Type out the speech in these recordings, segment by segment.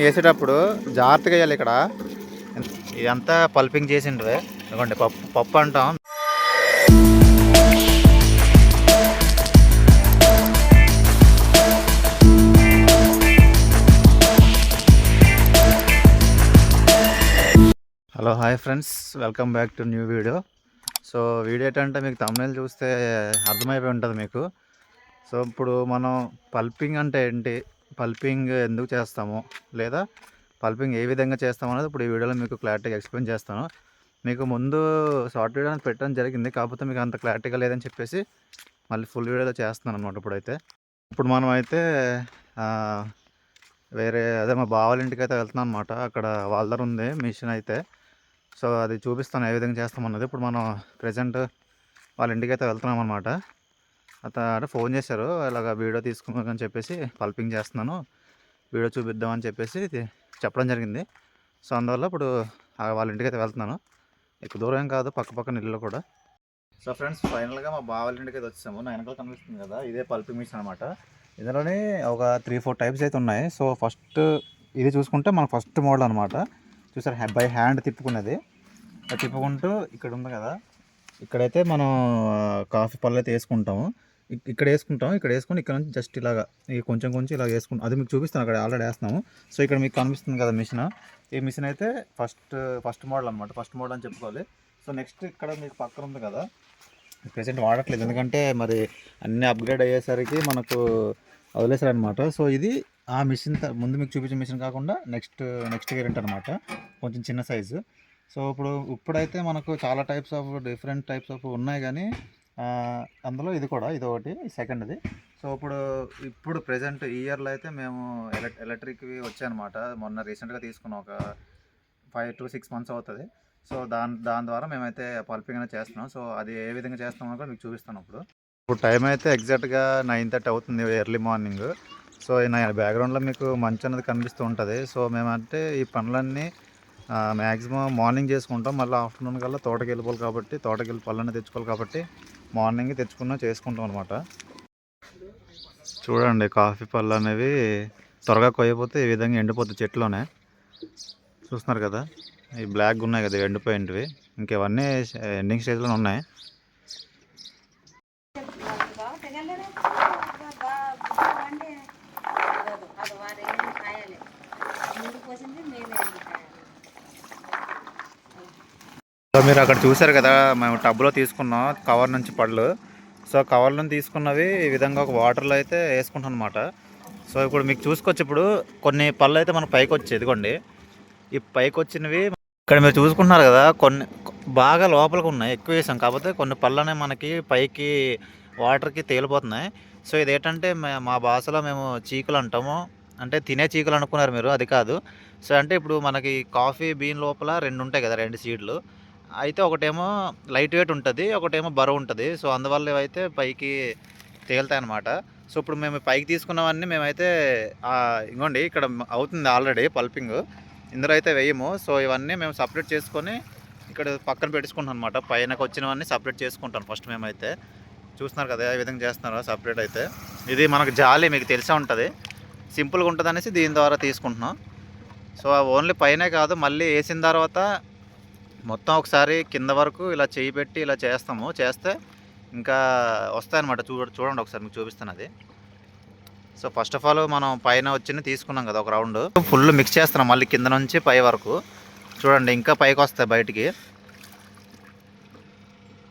వేసేటప్పుడు జాగ్రత్తగా వేయాలి ఇక్కడ. ఇదంతా పల్పింగ్ చేసిండ్రు. ఎందుకంటే పప్పు పప్పు అంటాం. Hello hi friends. Welcome back to new video. So video ఏంటంటే మీకు తమిళ చూస్తే అర్థమైపోయి ఉంటుంది మీకు. సో ఇప్పుడు మనం పల్పింగ్ అంటే ఏంటి? పల్పింగ్ ఎందుకు చేస్తాము? లేదా పల్పింగ్ ఏ విధంగా చేస్తాము అనేది ఇప్పుడు ఈ వీడియోలో మీకు క్లారిటీగా ఎక్స్ప్లెయిన్ చేస్తాను. మీకు ముందు షార్ట్ వీడియో పెట్టడం జరిగింది. కాకపోతే మీకు అంత క్లారిటీగా లేదని చెప్పేసి మళ్ళీ ఫుల్ వీడియోలో చేస్తున్నాను అనమాట ఇప్పుడైతే. ఇప్పుడు మనం అయితే వేరే అదే మా బావాల ఇంటికి అయితే వెళ్తున్నాం అనమాట అక్కడ వాళ్ళ ఉంది మిషన్ అయితే. సో అది చూపిస్తాను ఏ విధంగా చేస్తామన్నది. ఇప్పుడు మనం ప్రజెంట్ వాళ్ళ ఇంటికి అయితే వెళ్తున్నాం అనమాట అతను ఫోన్ చేశారు. ఇలాగ వీడియో తీసుకున్నామని చెప్పేసి పల్పింగ్ చేస్తున్నాను. వీడియో చూపిద్దామని చెప్పేసి ఇది చెప్పడం జరిగింది. సో అందువల్ల ఇప్పుడు వాళ్ళ ఇంటికి అయితే వెళ్తున్నాను. ఎక్కువ దూరం ఏం కాదు. పక్క పక్కన ఇల్లు కూడా. సో ఫ్రెండ్స్ ఫైనల్గా మా బావ ఇంటికి అయితే వచ్చాము. నా వెనకాల కనిపిస్తుంది కదా. ఇదే పల్పింగ్ మిషన్ అనమాట ఇందులోనే ఒక త్రీ ఫోర్ టైప్స్ అయితే ఉన్నాయి. సో ఫస్ట్ ఇది చూసుకుంటే మన ఫస్ట్ మోడల్ అనమాట చూసారు? బై హ్యాండ్ తిప్పుకునేది తిప్పుకుంటూ ఇక్కడ ఉంది కదా. ఇక్కడైతే మనం కాఫీ పళ్ళు అయితే వేసుకుంటాము. ఇక్కడ వేసుకుంటాం. ఇక్కడ వేసుకొని ఇక్కడ నుంచి జస్ట్ ఇలాగా కొంచెం కొంచెం ఇలా వేసుకుంటాం అది మీకు చూపిస్తాను అక్కడ ఆల్రెడీ వేస్తున్నాము. సో ఇక్కడ మీకు కనిపిస్తుంది కదా మిషన్. ఈ మిషన్ అయితే ఫస్ట్ ఫస్ట్ మోడల్ అనమాట ఫస్ట్ మోడల్ అని చెప్పుకోవాలి. సో నెక్స్ట్ ఇక్కడ మీకు పక్కన ఉంది కదా. ప్రెసెంట్ వాడట్లేదు. ఎందుకంటే మరి అన్నీ అప్గ్రేడ్ అయ్యేసరికి మనకు వదిలేసారు అనమాట సో ఇది ఆ మిషన్ ముందు మీకు చూపించిన మిషన్ కాకుండా నెక్స్ట్ నెక్స్ట్ వేరియంట్ అనమాట కొంచెం చిన్న సైజు సో ఇప్పుడు ఇప్పుడైతే మనకు చాలా types of different types of ఉన్నాయి కానీ అందులో ఇది కూడా ఇది ఒకటి సెకండ్ది సో ఇప్పుడు ఇప్పుడు ప్రజెంట్ ఇయర్లో అయితే మేము ఎలక్ ఎలక్ట్రిక్వి వచ్చాయన్నమాట. మొన్న రీసెంట్గా తీసుకున్నాం ఒక ఫైవ్ టు సిక్స్ మంత్స్ అవుతుంది. సో దాని దాని ద్వారా మేమైతే పల్పింగ్ అనేది చేస్తున్నాం. సో అది ఏ విధంగా చేస్తామో కూడా మీకు చూపిస్తాను ఇప్పుడు ఇప్పుడు టైం అయితే ఎగ్జాక్ట్గా నైన్ థర్టీ అవుతుంది ఎర్లీ మార్నింగ్ సో నా బ్యాక్గ్రౌండ్లో మీకు మంచు అనేది కనిపిస్తూ ఉంటుంది. సో మేమంటే ఈ పనులన్నీ మ్యాక్సిమం మార్నింగ్ చేసుకుంటాం. మళ్ళీ ఆఫ్టర్నూన్ కల్లా తోటకి వెళ్ళిపోవాలి కాబట్టి తోటకి వెళ్ళి పళ్ళని తెచ్చుకోవాలి కాబట్టి మార్నింగ్ తెచ్చుకున్నా చేసుకుంటాం అనమాట చూడండి కాఫీ పళ్ళు అనేవి త్వరగా కొయ్యపోతే ఈ విధంగా ఎండిపోతాయి చెట్లోనే. చూస్తున్నారు కదా ఈ బ్లాక్ ఉన్నాయి కదా ఎండిపోయినవి. ఇంకేవన్నీ ఎండింగ్ స్టేజ్లో ఉన్నాయి. సో మీరు అక్కడ చూసారు కదా మేము టబ్లో తీసుకున్నాం కవర్ నుంచి పళ్ళు. సో కవర్ నుంచి తీసుకున్నవి ఈ విధంగా ఒక వాటర్లో అయితే వేసుకుంటాం అనమాట సో ఇప్పుడు మీకు చూసుకోవచ్చు ఇప్పుడు కొన్ని పళ్ళు అయితే మనకు పైకి వచ్చాయి ఇదిగోండి. ఈ పైకి వచ్చినవి ఇక్కడ మీరు చూసుకుంటున్నారు కదా కొన్ని బాగా లోపలికి ఉన్నాయి ఎక్కువ వేసాం. కాకపోతే కొన్ని పళ్ళనే మనకి పైకి వాటర్కి తేలిపోతున్నాయి. సో ఇది ఏంటంటే మా భాషలో మేము చీకులు అంటాము. అంటే తినే చీకులు అనుకున్నారు మీరు అది కాదు. సో అంటే ఇప్పుడు మనకి కాఫీ బీన్ లోపల రెండు ఉంటాయి కదా రెండు సీడ్లు. అయితే ఒకటేమో లైట్ వెయిట్ ఉంటుంది ఒకటేమో బరువు ఉంటుంది. సో అందువల్ల అయితే పైకి తేలుతాయి అనమాట సో ఇప్పుడు మేము పైకి తీసుకున్నవన్నీ మేమైతే ఇంకోండి ఇక్కడ అవుతుంది ఆల్రెడీ పల్పింగ్. ఇందులో అయితే వేయము. సో ఇవన్నీ మేము సపరేట్ చేసుకొని ఇక్కడ పక్కన పెట్టుకుంటాం అనమాట పైనకు వచ్చినవన్నీ సపరేట్ చేసుకుంటాం ఫస్ట్ మేమైతే. చూస్తున్నారు కదా ఏ విధంగా చేస్తున్నారో సపరేట్ అయితే. ఇది మనకు జాలి మీకు తెలిసే ఉంటుంది. సింపుల్గా ఉంటుంది అనేసి దీని ద్వారా తీసుకుంటున్నాం. సో ఓన్లీ పైనే కాదు మళ్ళీ వేసిన తర్వాత మొత్తం ఒకసారి కింద వరకు ఇలా చేయి పెట్టి ఇలా చేస్తాము. చేస్తే ఇంకా వస్తాయన్నమాట. చూ చూడండి ఒకసారి మీకు చూపిస్తాను అది సో ఫస్ట్ ఆఫ్ ఆల్ మనం పైన వచ్చిన తీసుకున్నాం కదా ఒక రౌండ్. ఫుల్ మిక్స్ చేస్తున్నాం మళ్ళీ కింద నుంచి పై వరకు. చూడండి ఇంకా పైకి వస్తాయి బయటికి.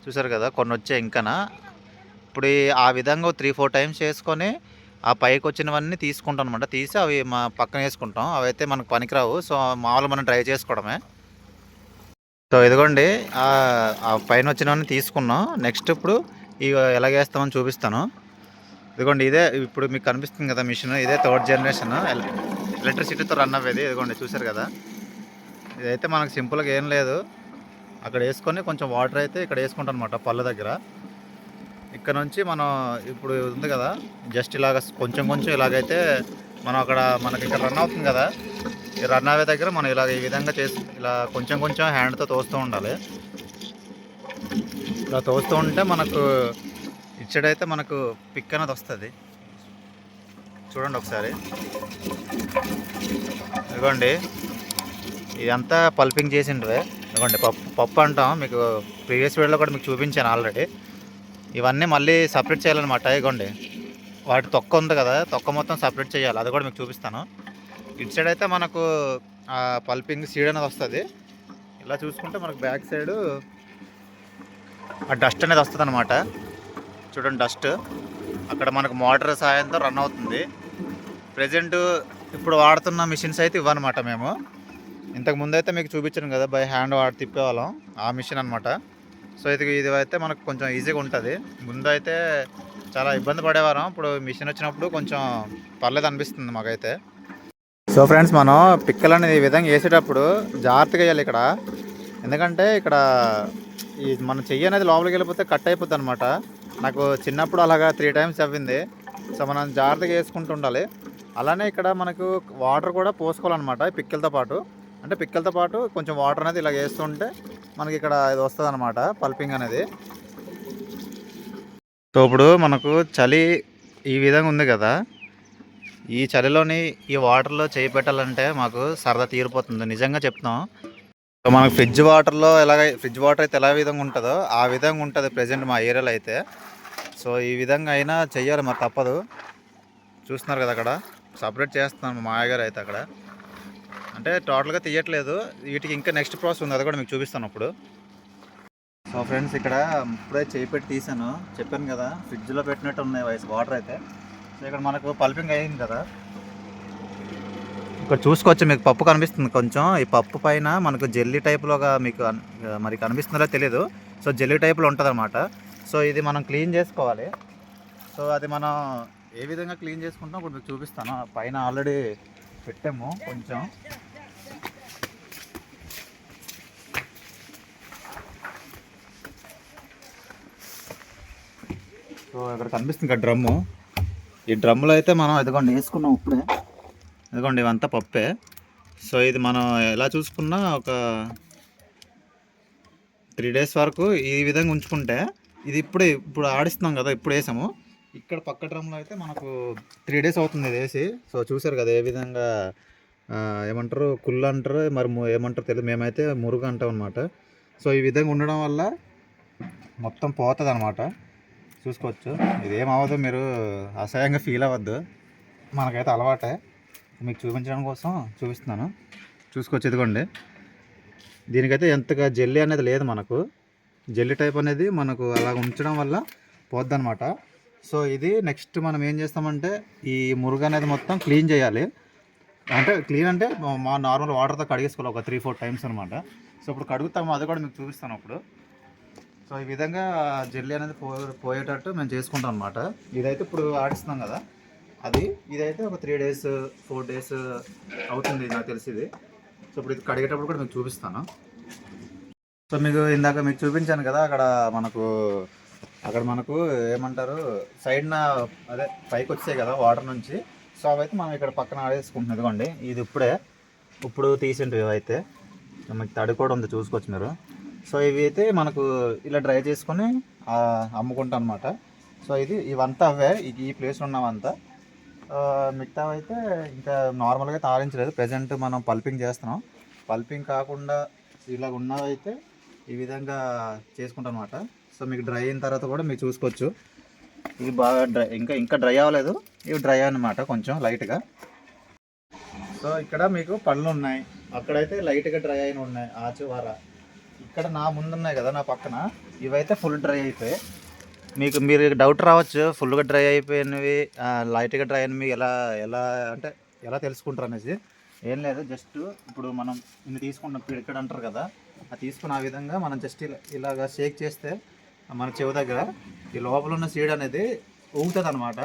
చూసారు కదా కొన్ని వచ్చాయి ఇంకానా. ఇప్పుడు ఈ- ఆ విధంగా త్రీ ఫోర్ టైమ్స్ చేసుకొని ఆ పైకి వచ్చినవన్నీ తీసుకుంటాం అనమాట తీసి అవి మా పక్కన వేసుకుంటాం. అవి అయితే మనకు పనికిరావు. సో మామూలు మనం డ్రై చేసుకోవడమే. సో ఇదిగోండి ఆ పైన వచ్చినవన్నీ తీసుకున్నాం. నెక్స్ట్ ఇప్పుడు ఇవి ఎలాగ వేస్తామని చూపిస్తాను. ఇదిగోండి ఇదే ఇప్పుడు మీకు కనిపిస్తుంది కదా మిషన్ ఇదే థర్డ్ జనరేషన్ ఎలక్ట్రిసిటీతో రన్ అవ్వేది. ఇదిగోండి చూసారు కదా? ఇదైతే మనకు సింపుల్గా ఏం లేదు. అక్కడ వేసుకొని కొంచెం వాటర్ అయితే ఇక్కడ వేసుకుంటాం అనమాట పళ్ళ దగ్గర. ఇక్కడ నుంచి మనం ఇప్పుడు ఉంది కదా జస్ట్ ఇలాగ కొంచెం కొంచెం ఇలాగైతే మనం అక్కడ మనకి ఇక్కడ రన్ అవుతుంది కదా. ఈ రన్ అవే దగ్గర మనం ఇలా ఈ విధంగా చేసి ఇలా కొంచెం కొంచెం హ్యాండ్తో తోస్తూ ఉండాలి. ఇలా తోస్తూ ఉంటే మనకు ఇచ్చడైతే మనకు పిక్ అనేది వస్తుంది. చూడండి ఒకసారి. ఇదిగోండి. ఇదంతా పల్పింగ్ చేసిండ్రే ఇదిగోండి పప్పు పప్పు అంటాం. మీకు ప్రీవియస్ వీడియోలో కూడా మీకు చూపించాను ఆల్రెడీ ఇవన్నీ మళ్ళీ సపరేట్ చేయాలన్నమాట. ఇదిగోండి. వాటి తొక్క ఉంది కదా తొక్క మొత్తం సపరేట్ చేయాలి. అది కూడా మీకు చూపిస్తాను. ఇటు సైడ్ అయితే మనకు ఆ పల్పింగ్ సీడ్ అనేది వస్తుంది. ఇలా చూసుకుంటే మనకు బ్యాక్ సైడ్ ఆ డస్ట్ అనేది వస్తుంది అనమాట చూడండి డస్ట్ అక్కడ మనకు మోటార్ సాయంతో రన్ అవుతుంది. ప్రజెంట్ ఇప్పుడు వాడుతున్న మిషన్స్ అయితే ఇవ్వనమాట మేము. ఇంతకు ముందు అయితే మీకు చూపించాను కదా బై హ్యాండ్ వాడి తిప్పేవాళ్ళం. ఆ మిషన్ అనమాట సో ఇది ఇది అయితే మనకు కొంచెం ఈజీగా ఉంటుంది. ముందు అయితే చాలా ఇబ్బంది పడేవారం. ఇప్పుడు మిషన్ వచ్చినప్పుడు కొంచెం పర్లేదు అనిపిస్తుంది మాకైతే. సో ఫ్రెండ్స్ మనం పిక్కలు అనేది ఈ విధంగా వేసేటప్పుడు జాగ్రత్తగా వేయాలి ఇక్కడ. ఎందుకంటే ఇక్కడ ఈ మన చెయ్యి అనేది లోపలికి వెళ్ళిపోతే కట్ అయిపోతుంది అనమాట నాకు చిన్నప్పుడు అలాగా త్రీ టైమ్స్ అవ్వింది. సో మనం జాగ్రత్తగా వేసుకుంటూ ఉండాలి. అలానే ఇక్కడ మనకు వాటర్ కూడా పోసుకోవాలన్నమాట ఈ పిక్కలతో పాటు. అంటే పిక్కలతో పాటు కొంచెం వాటర్ అనేది ఇలా వేస్తుంటే మనకి ఇక్కడ ఇది వస్తుంది అనమాట పల్పింగ్ అనేది. సో ఇప్పుడు మనకు చలి ఈ విధంగా ఉంది కదా ఈ చలిలోని ఈ వాటర్లో చేయి పెట్టాలంటే మాకు సరదా తీరిపోతుంది నిజంగా చెప్తాం సో మనకు ఫ్రిడ్జ్ వాటర్లో ఎలాగ ఫ్రిడ్జ్ వాటర్ అయితే ఎలా విధంగా ఉంటుందో ఆ విధంగా ఉంటుంది ప్రజెంట్ మా ఏరియాలో అయితే. సో ఈ విధంగా అయినా చెయ్యాలి మరి తప్పదు. చూస్తున్నారు కదా అక్కడ సపరేట్ చేస్తున్నాను మా మాయగారు అయితే అక్కడ. అంటే టోటల్గా తీయట్లేదు. వీటికి ఇంకా నెక్స్ట్ ప్రాసెస్ ఉంది. అది కూడా మీకు చూపిస్తాను అప్పుడు. సో ఫ్రెండ్స్ ఇక్కడ ఇప్పుడే చేయి పెట్టి తీసాను చెప్పాను కదా ఫ్రిడ్జ్లో పెట్టినట్టు ఉన్నాయి వయసు వాటర్ అయితే. సో ఇక్కడ మనకు పల్పింగ్ అయింది కదా. ఇక్కడ చూసుకోవచ్చు మీకు పప్పు కనిపిస్తుంది కొంచెం. ఈ పప్పు పైన మనకు జెల్లీ టైప్లోగా మీకు మరి కనిపిస్తుందో తెలియదు సో జెల్లీ టైప్లో ఉంటుంది అనమాట సో ఇది మనం క్లీన్ చేసుకోవాలి. సో అది మనం ఏ విధంగా క్లీన్ చేసుకుంటాం ఇప్పుడు మీకు చూపిస్తాను. పైన ఆల్రెడీ పెట్టాము కొంచెం. సో ఇక్కడ కనిపిస్తుంది ఇక్కడ డ్రమ్ము. ఈ డ్రమ్ములో అయితే మనం ఇదిగోండి వేసుకున్నాం ఇప్పుడే. ఇదిగోండి ఇవంతా పప్పే. సో ఇది మనం ఎలా చూసుకున్నా ఒక త్రీ డేస్ వరకు ఈ విధంగా ఉంచుకుంటే ఇది ఇప్పుడే ఇప్పుడు ఆడిస్తున్నాం కదా ఇప్పుడు వేసాము. ఇక్కడ పక్క డ్రమ్లో అయితే మనకు త్రీ డేస్ అవుతుంది ఇది వేసి. సో చూసారు కదా ఏ విధంగా ఏమంటారు కుళ్ళు అంటారు మరి ఏమంటారు తెలియదు మేమైతే మురుగు అంటాం అనమాట సో ఈ విధంగా ఉండడం వల్ల మొత్తం పోతుంది అనమాట చూసుకోవచ్చు. ఇది అవ్వదు మీరు అసహ్యంగా ఫీల్ అవ్వద్దు. మనకైతే అలవాటే. మీకు చూపించడం కోసం చూపిస్తున్నాను. చూసుకోవచ్చు ఇదిగోండి. దీనికైతే ఎంతగా జెల్లీ అనేది లేదు మనకు. జెల్లీ టైప్ అనేది మనకు అలా ఉంచడం వల్ల పోద్దనమాట సో ఇది నెక్స్ట్ మనం ఏం చేస్తామంటే ఈ మురుగు అనేది మొత్తం క్లీన్ చేయాలి. అంటే క్లీన్ అంటే మా నార్మల్ వాటర్తో కడిగేసుకోవాలి ఒక త్రీ ఫోర్ టైమ్స్ అనమాట సో ఇప్పుడు కడుగుతాము అది కూడా మీకు చూపిస్తాను అప్పుడు. సో ఈ విధంగా జెల్లీ అనేది పో పోయేటట్టు మేము చేసుకుంటాం అనమాట ఇదైతే ఇప్పుడు ఆడిస్తున్నాం కదా. అది ఇదైతే ఒక త్రీ డేస్ ఫోర్ డేస్ అవుతుంది నాకు తెలిసింది. సో ఇప్పుడు ఇది కడిగేటప్పుడు కూడా మీకు చూపిస్తాను. సో మీకు ఇందాక మీకు చూపించాను కదా అక్కడ మనకు అక్కడ మనకు ఏమంటారు సైడ్న అదే పైకి వచ్చాయి కదా వాటర్ నుంచి. సో అవైతే మనం ఇక్కడ పక్కన ఆడేసుకుంటున్నాం. ఇదిగోండి ఇది ఇప్పుడే. ఇప్పుడు తీసింటివి ఇవైతే. మీకు తడి కూడా ఉంది చూసుకోవచ్చు మీరు. సో ఇవి అయితే మనకు ఇలా డ్రై చేసుకొని అమ్ముకుంటాం అనమాట సో ఇది ఇవంతా అవే. ఈ- ప్లేస్లో ఉన్నవంతా. మిగతా అయితే ఇంకా నార్మల్గా తారించలేదు ప్రజెంట్ మనం పల్పింగ్ చేస్తున్నాం. పల్పింగ్ కాకుండా ఇలా ఉన్నవైతే ఈ విధంగా చేసుకుంటాం అనమాట సో మీకు డ్రై అయిన తర్వాత కూడా మీరు చూసుకోవచ్చు. ఇది బాగా డ్రై ఇంకా ఇంకా డ్రై అవ్వలేదు. ఇవి డ్రై అనమాట కొంచెం లైట్గా. సో ఇక్కడ మీకు పళ్ళు ఉన్నాయి. అక్కడైతే లైట్గా డ్రై అయిన ఉన్నాయి. ఆ ఇక్కడ నా ముందు ఉన్నాయి కదా నా పక్కన. ఇవైతే ఫుల్ డ్రై అయిపోయాయి మీకు మీరు డౌట్ రావచ్చు ఫుల్గా డ్రై అయిపోయినవి లైట్గా డ్రై అయినవి ఎలా ఎలా అంటే ఎలా తెలుసుకుంటారు అనేసి. ఏం లేదు జస్ట్ ఇప్పుడు మనం ఇన్ని తీసుకుంటాం పిడికడ అంటారు కదా అది తీసుకున్న ఆ విధంగా మనం జస్ట్ ఇలా ఇలాగా షేక్ చేస్తే మన చెవి దగ్గర ఈ లోపల ఉన్న సీడ్ అనేది ఊగుతుంది అనమాట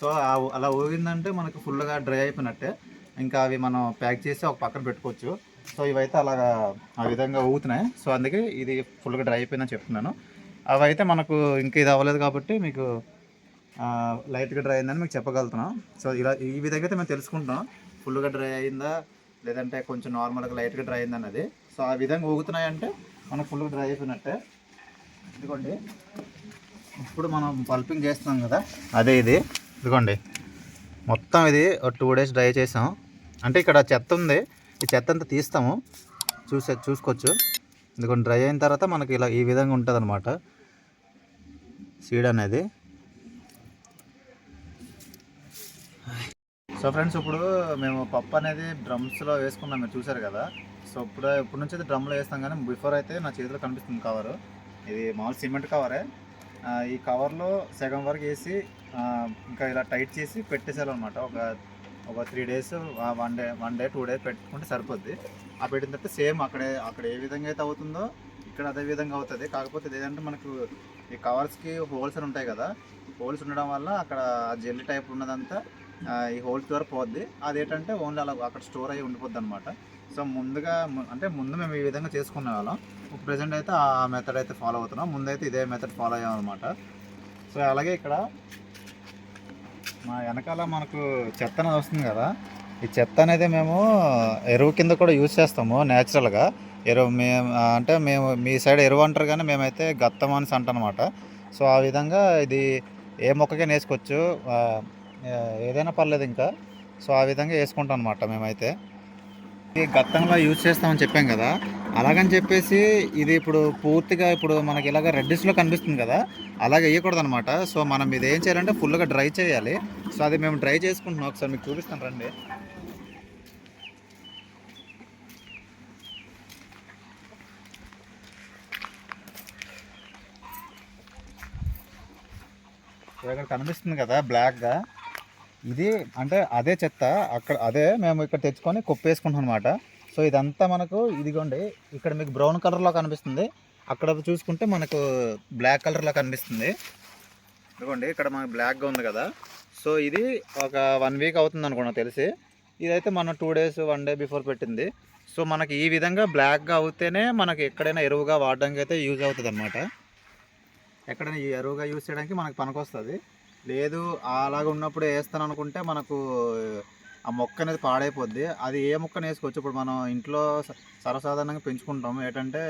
సో ఆ- అలా ఊగిందంటే మనకు ఫుల్గా డ్రై అయిపోయినట్టే. ఇంకా అవి మనం ప్యాక్ చేసి ఒక పక్కన పెట్టుకోవచ్చు. సో ఇవైతే అలాగా ఆ విధంగా ఊగుతున్నాయి. సో అందుకే ఇది ఫుల్గా డ్రై అయిపోయిందని చెప్తున్నాను. అవి అయితే మనకు ఇంకా ఇది అవ్వలేదు కాబట్టి మీకు లైట్గా డ్రై అయిందని మీకు చెప్పగలుగుతున్నాం. సో ఇలా ఈ విధంగా అయితే మేము తెలుసుకుంటాం ఫుల్గా డ్రై అయిందా లేదంటే కొంచెం నార్మల్గా లైట్గా డ్రై అయింది అన్నది. సో ఆ విధంగా ఊగుతున్నాయంటే మనకు ఫుల్గా డ్రై అయిపోయినట్టే. ఇదిగోండి. ఇప్పుడు మనం పల్పింగ్ చేస్తున్నాం కదా అదే ఇది. ఇదిగోండి. మొత్తం ఇది టూ డేస్ డ్రై చేసాం. అంటే ఇక్కడ చెత్త ఉంది. ఈ చెత్త అంతా తీస్తాము. చూసే చూసుకోవచ్చు. ఇది డ్రై అయిన తర్వాత మనకి ఇలా ఈ విధంగా ఉంటుంది అనమాట సీడ్ అనేది సో ఫ్రెండ్స్ ఇప్పుడు మేము పప్పు అనేది డ్రమ్స్లో వేసుకున్నాం మీరు చూసారు కదా. సో ఇప్పుడు ఇప్పుడు నుంచి అయితే డ్రమ్లో వేస్తాం కానీ బిఫోర్ అయితే నా చేతిలో కనిపిస్తుంది కవరు. ఇది మామూలు సిమెంట్ కవరే. ఈ కవర్లో సగం వరకు వేసి ఇంకా ఇలా టైట్ చేసి పెట్టేసాలన్నమాట ఒక ఒక three days one day one day two days పెట్టుకుంటే సరిపోద్ది. ఆ పెట్టిన తర్వాత సేమ్ అక్కడే అక్కడ ఏ విధంగా అయితే అవుతుందో ఇక్కడ అదే విధంగా అవుతుంది. కాకపోతే ఇది ఏంటంటే మనకు ఈ కవర్స్కి హోల్స్ అని ఉంటాయి కదా హోల్స్ ఉండడం వల్ల అక్కడ జెల్లీ టైప్ ఉన్నదంతా ఈ హోల్స్ ద్వారా పోద్ది. అదేంటంటే ఓన్లీ అలా అక్కడ స్టోర్ అయ్యి ఉండిపోద్ది అనమాట సో ముందుగా అంటే ముందు మేము ఈ విధంగా చేసుకునే వాళ్ళం. ప్రజెంట్ అయితే ఆ మెథడ్ అయితే ఫాలో అవుతున్నాం. ముందైతే ఇదే మెథడ్ ఫాలో అయ్యాం అనమాట సో అలాగే ఇక్కడ మా వెనకాల మనకు చెత్త అనేది వస్తుంది కదా. ఈ చెత్త అనేది మేము ఎరువు కింద కూడా యూజ్ చేస్తాము న్యాచురల్గా ఎరువు మేము అంటే మేము మీ సైడ్ ఎరువు అంటారు కానీ మేమైతే గత్తం అని అంటనమాట సో ఆ విధంగా ఇది ఏ మొక్కకైనా వేసుకోవచ్చు. ఏదైనా పర్లేదు ఇంకా. సో ఆ విధంగా వేసుకుంటాం అనమాట మేమైతే. ఈ గత్తంలో యూజ్ చేస్తామని చెప్పాం కదా. అలాగని చెప్పేసి ఇది ఇప్పుడు పూర్తిగా ఇప్పుడు మనకి ఇలాగ రెడ్డిష్లో కనిపిస్తుంది కదా అలాగే వేయకూడదు అనమాట సో మనం ఇది ఏం చేయాలంటే ఫుల్గా డ్రై చేయాలి. సో అది మేము డ్రై చేసుకుంటున్నాం. ఒకసారి మీకు చూపిస్తాను రండి. ఇక్కడ కనిపిస్తుంది కదా బ్లాక్గా ఇది అంటే అదే చెత్త అక్కడ అదే మేము ఇక్కడ తెచ్చుకొని కుప్పేసుకుంటాం అనమాట సో ఇదంతా మనకు ఇదిగోండి ఇక్కడ మీకు బ్రౌన్ కలర్లో కనిపిస్తుంది. అక్కడ చూసుకుంటే మనకు బ్లాక్ కలర్లో కనిపిస్తుంది. ఇదిగోండి ఇక్కడ మనకు బ్లాక్గా ఉంది కదా. సో ఇది ఒక వన్ వీక్ అవుతుంది అనుకున్నా తెలిసి. ఇదైతే మన two days one day before పెట్టింది. సో మనకి ఈ విధంగా బ్లాక్గా అవుతేనే మనకి ఎక్కడైనా ఎరువుగా వాడడానికి అయితే యూజ్ అవుతుంది అనమాట ఎక్కడైనా ఈ ఎరువుగా యూజ్ చేయడానికి మనకు పనికొస్తుంది. లేదు అలాగ ఉన్నప్పుడు వేస్తాను అనుకుంటే మనకు ఆ మొక్క అనేది పాడైపోద్ది. అది ఏ మొక్కను వేసుకోవచ్చు? ఇప్పుడు మనం ఇంట్లో సర్వసాధారణంగా పెంచుకుంటాం. ఏంటంటే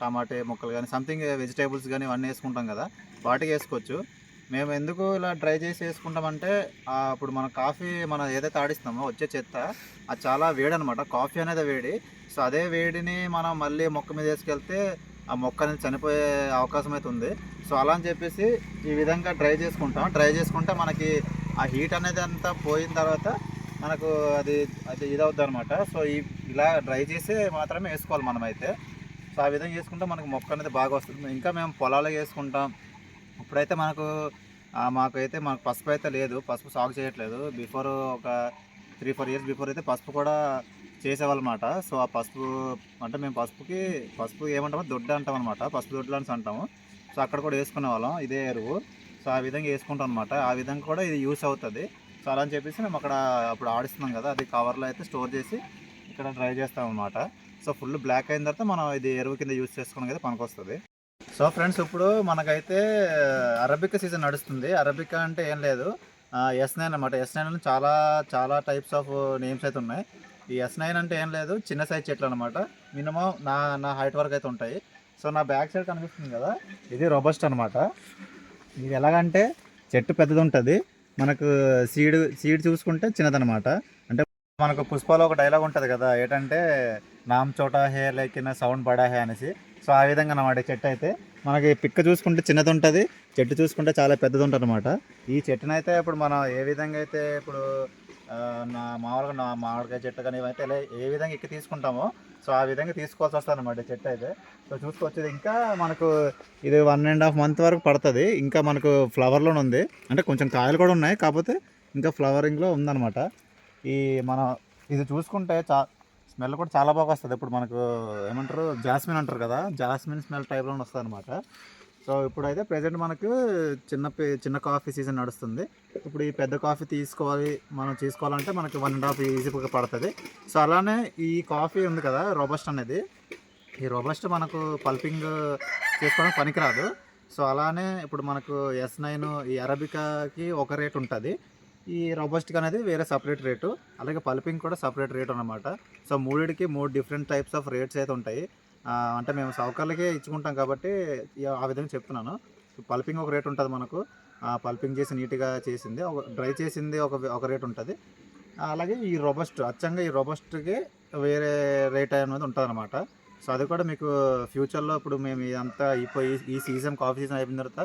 టమాటే మొక్కలు కానీ సంథింగ్ వెజిటేబుల్స్ కానీ ఇవన్నీ వేసుకుంటాం కదా వాటికి వేసుకోవచ్చు. మేము ఎందుకు ఇలా డ్రై చేసి వేసుకుంటామంటే ఇప్పుడు మన కాఫీ మనం ఏదైతే ఆడిస్తామో వచ్చే చెత్త అది చాలా వేడి అనమాట కాఫీ అనేది వేడి. సో అదే వేడిని మనం మళ్ళీ మొక్క మీద వేసుకెళ్తే ఆ మొక్క అనేది చనిపోయే అవకాశం అయితే ఉంది. సో అలా అని చెప్పేసి ఈ విధంగా డ్రై చేసుకుంటాం. డ్రై చేసుకుంటే మనకి ఆ హీట్ అనేది అంతా పోయిన తర్వాత మనకు అది అది ఇదవుద్ది అనమాట సో ఈ ఇలా డ్రై చేసే మాత్రమే వేసుకోవాలి మనం అయితే సో ఆ విధంగా చేసుకుంటే మనకు మొక్క అనేది బాగా వస్తుంది. ఇంకా మేము పొలాలు వేసుకుంటాం. ఇప్పుడైతే మనకు మాకైతే మనకు పసుపు అయితే లేదు. పసుపు సాగు చేయట్లేదు. బిఫోర్ ఒక త్రీ ఫోర్ ఇయర్స్ బిఫోర్ అయితే పసుపు కూడా చేసేవాళ్ళమాట. సో ఆ పసుపు అంటే మేము పసుపుకి పసుపు ఏమంటామో దొడ్డ అంటాం అనమాట పసుపు దొడ్లు అని అంటాము. సో అక్కడ కూడా వేసుకునే వాళ్ళం. ఇదే ఎరువు. సో ఆ విధంగా వేసుకుంటాం అనమాట ఆ విధంగా కూడా ఇది యూస్ అవుతుంది. సో అలా అని చెప్పేసి మేము అక్కడ అప్పుడు ఆడిస్తున్నాం కదా అది కవర్లో అయితే స్టోర్ చేసి ఇక్కడ డ్రై చేస్తాం అనమాట సో ఫుల్ బ్లాక్ అయిన తర్వాత మనం ఇది ఎరువు కింద యూస్ చేసుకోవడానికి అయితే పనికొస్తుంది. సో ఫ్రెండ్స్ ఇప్పుడు మనకైతే uh, అరబికా సీజన్ నడుస్తుంది. అరబికా అంటే ఏం లేదు. ఎస్ నైన్ అనమాట ఎస్ నైన్ చాలా చాలా టైప్స్ ఆఫ్ నేమ్స్ అయితే ఉన్నాయి. ఈ ఎస్ నైన్ అంటే ఏం లేదు చిన్న సైజ్ చెట్లు అనమాట మినిమం నా నా హైట్ వరకు అయితే ఉంటాయి. సో నా బ్యాక్ సైడ్ కనిపిస్తుంది కదా ఇది రోబస్ట్ అనమాట ఇది ఎలాగంటే చెట్టు పెద్దది ఉంటుంది. మనకు సీడ్ సీడ్ చూసుకుంటే చిన్నదనమాట అంటే మనకు పుష్పలో ఒక డైలాగ్ ఉంటుంది కదా ఏంటంటే నామ్ చోటా హే లేకిన సౌండ్ పడా హే అనేసి. సో ఆ విధంగా అనమాట చెట్టు అయితే. మనకి పిక్క చూసుకుంటే చిన్నది ఉంటుంది చెట్టు చూసుకుంటే చాలా పెద్దది ఉంటుంది అనమాట ఈ చెట్టునైతే ఇప్పుడు మనం ఏ విధంగా అయితే ఇప్పుడు నా మామూలుగా నా మామిడికాయ చెట్టు కానీ ఇవైతే ఇలా ఏ విధంగా ఎక్కి తీసుకుంటామో సో ఆ విధంగా తీసుకోవాల్సి వస్తుంది అనమాట చెట్టు అయితే. సో చూసుకొచ్చేది ఇంకా మనకు ఇది వన్ అండ్ హాఫ్ మంత్ వరకు పడుతుంది. ఇంకా మనకు ఫ్లవర్లోనే ఉంది. అంటే కొంచెం కాయలు కూడా ఉన్నాయి కాకపోతే ఇంకా ఫ్లవరింగ్లో ఉందన్నమాట. ఈ మన ఇది చూసుకుంటే చా స్మెల్ కూడా చాలా బాగా వస్తుంది. ఇప్పుడు మనకు ఏమంటారు? జాస్మిన్ అంటారు కదా జాస్మిన్ స్మెల్ టైప్లో వస్తుంది అనమాట సో ఇప్పుడైతే ప్రజెంట్ మనకు చిన్న పి- చిన్న కాఫీ సీజన్ నడుస్తుంది. ఇప్పుడు ఈ పెద్ద కాఫీ తీసుకోవాలి మనం తీసుకోవాలంటే మనకి వన్ అండ్ హాఫ్ ఈజీగా పడుతుంది. సో అలానే ఈ కాఫీ ఉంది కదా రోబస్ట్ అనేది. ఈ రోబస్ట్ మనకు పల్పింగ్ చేసుకోవడం పనికిరాదు. సో అలానే ఇప్పుడు మనకు ఎస్ నైన్ ఈ అరబికాకి ఒక రేట్ ఉంటుంది. ఈ రోబస్ట్కి అనేది వేరే సపరేట్ రేటు. అలాగే పల్పింగ్ కూడా సపరేట్ రేట్ అనమాట సో మూడిటికి మూడు డిఫరెంట్ టైప్స్ ఆఫ్ రేట్స్ అయితే ఉంటాయి. అంటే మేము సౌకర్యాలకే ఇచ్చుకుంటాం కాబట్టి ఆ విధంగా చెప్తున్నాను. పల్పింగ్ ఒక రేట్ ఉంటుంది మనకు. పల్పింగ్ చేసి నీట్గా చేసింది ఒక డ్రై చేసింది ఒక ఒక రేట్ ఉంటుంది. అలాగే ఈ రొబస్ట్ అచ్చంగా ఈ రొబస్ట్కి వేరే రేట్ అనేది ఉంటుంది అనమాట సో అది కూడా మీకు ఫ్యూచర్లో ఇప్పుడు మేము ఇదంతా ఇప్పుడు ఈ సీజన్ కాఫీ సీజన్ అయిపోయిన తర్వాత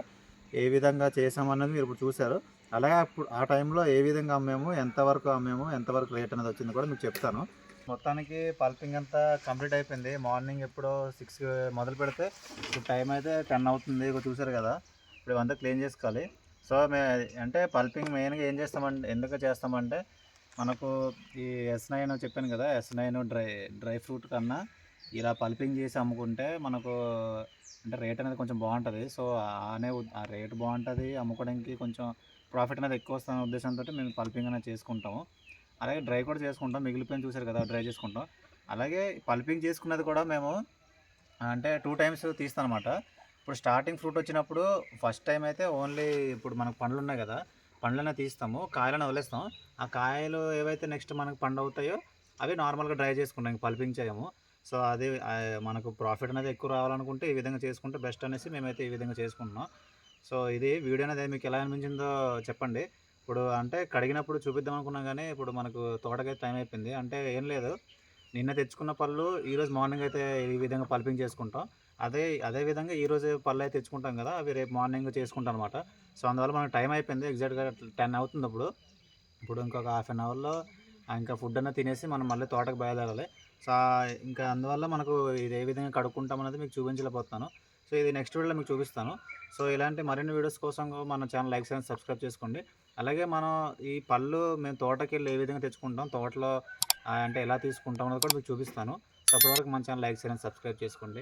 ఏ విధంగా చేసామన్నది మీరు ఇప్పుడు చూశారు. అలాగే అప్పుడు ఆ టైంలో ఏ విధంగా అమ్మాము ఎంతవరకు అమ్మాము ఎంతవరకు రేట్ అనేది వచ్చింది కూడా మీకు చెప్తాను. మొత్తానికి పల్పింగ్ అంతా కంప్లీట్ అయిపోయింది. మార్నింగ్ ఎప్పుడో సిక్స్ మొదలు పెడితే ఇప్పుడు టైం అయితే టెన్ అవుతుంది. ఇక చూసారు కదా ఇప్పుడు ఇవంతా క్లీన్ చేసుకోవాలి. సో మే అంటే పల్పింగ్ మెయిన్గా ఏం చేస్తామంటే ఎందుకు చేస్తామంటే మనకు ఈ ఎస్ నైన్ చెప్పాను కదా S nine dry dry fruit కన్నా ఇలా పల్పింగ్ చేసి అమ్ముకుంటే మనకు అంటే రేట్ అనేది కొంచెం బాగుంటుంది. సో అనే ఆ రేట్ బాగుంటుంది అమ్ముకోవడానికి కొంచెం ప్రాఫిట్ అనేది ఎక్కువ వస్తున్న ఉద్దేశంతో మేము పల్పింగ్ అనేది చేసుకుంటాము. అలాగే డ్రై కూడా చేసుకుంటాం మిగిలిపోయిన చూసారు కదా డ్రై చేసుకుంటాం. అలాగే పల్పింగ్ చేసుకున్నది కూడా మేము అంటే టూ టైమ్స్ తీస్తాం అనమాట ఇప్పుడు స్టార్టింగ్ ఫ్రూట్ వచ్చినప్పుడు ఫస్ట్ టైం అయితే ఓన్లీ ఇప్పుడు మనకు పండ్లు ఉన్నాయి కదా పండ్లనే తీస్తాము. కాయలను వదిలేస్తాం. ఆ కాయలు ఏవైతే నెక్స్ట్ మనకు పండు అవుతాయో అవి నార్మల్గా డ్రై చేసుకుంటాం పల్పింగ్ చేయము. సో అది మనకు ప్రాఫిట్ అనేది ఎక్కువ రావాలనుకుంటే ఈ విధంగా చేసుకుంటే బెస్ట్ అనేసి మేమైతే ఈ విధంగా చేసుకుంటున్నాం. సో ఇది వీడియో అనేది మీకు ఎలా అనిపించిందో చెప్పండి. ఇప్పుడు అంటే కడిగినప్పుడు చూపిద్దాం అనుకున్నా కానీ ఇప్పుడు మనకు తోటకైతే టైం అయిపోయింది. అంటే ఏం లేదు. నిన్న తెచ్చుకున్న పళ్ళు ఈరోజు మార్నింగ్ అయితే ఈ విధంగా పల్పింగ్ చేసుకుంటాం. అదే అదే విధంగా ఈరోజు పళ్ళు అయితే తెచ్చుకుంటాం కదా అవి రేపు మార్నింగ్ చేసుకుంటాం అనమాట సో అందువల్ల మనకు టైం అయిపోయింది. ఎగ్జాక్ట్గా టెన్ అవుతుంది ఇప్పుడు. ఇప్పుడు ఇంకొక హాఫ్ అన్ అవర్లో ఇంకా ఫుడ్ అన్న తినేసి మనం మళ్ళీ తోటకు బయలుదేరాలి. సో ఇంకా అందువల్ల మనకు ఇది ఏ విధంగా కడుక్కుంటాం అనేది మీకు చూపించలేకపోతున్నాను. సో ఇది నెక్స్ట్ వీడియోలో మీకు చూపిస్తాను. సో ఇలాంటి మరిన్ని వీడియోస్ కోసం మన ఛానల్ లైక్ చేయండి సబ్స్క్రైబ్ చేసుకోండి. అలాగే మనం ఈ పళ్ళు మేము తోటకి వెళ్ళి ఏ విధంగా తెచ్చుకుంటాం తోటలో అంటే ఎలా తీసుకుంటాం అనేది కూడా మీకు చూపిస్తాను. అప్పటివరకు మన ఛానల్ లైక్ చేయండి సబ్స్క్రైబ్ చేసుకోండి.